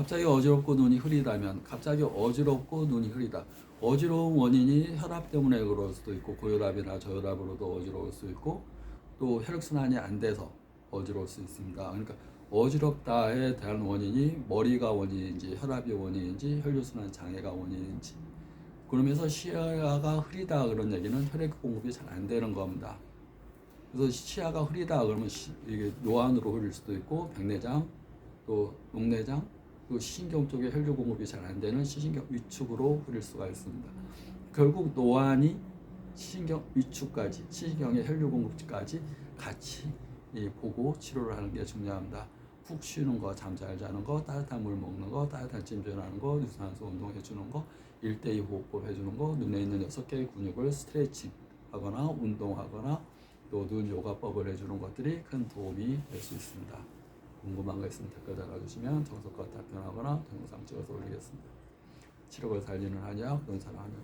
갑자기 어지럽고 눈이 흐리다면 갑자기 어지럽고 눈이 흐리다. 어지러운 원인이 혈압 때문에 그럴 수도 있고 고혈압이나 저혈압으로도 어지러울 수 있고 또 혈액순환이 안 돼서 어지러울 수 있습니다. 그러니까 어지럽다에 대한 원인이 머리가 원인인지 혈압이 원인인지 혈류순환 장애가 원인인지 그러면서 시야가 흐리다 그런 얘기는 혈액 공급이 잘 안 되는 겁니다. 그래서 시야가 흐리다 그러면 시- 이게 노안으로 흐릴 수도 있고 백내장 또 녹내장 또 시신경 쪽에 혈류 공급이 잘 안 되는 시신경 위축으로 흐릴 수가 있습니다. 결국 노안이 시신경 위축까지 시신경의 혈류 공급까지 같이 이 보고 치료를 하는 게 중요합니다. 푹 쉬는 거, 잠잘 자는 거, 따뜻한 물 먹는 거, 따뜻한 찜질하는 거, 유산소 운동 해 주는 거, 1대2 호흡법 해주는 거, 눈에 있는 6개의 근육을 스트레칭 하거나 운동하거나 또 눈 요가법을 해주는 것들이 큰 도움이 될 수 있습니다. 궁금한 거 있으면 댓글 달아주시면 정석과 답변하거나 동영상 찍어서 올리겠습니다. 치료를 살리는 한약, 논사를 하는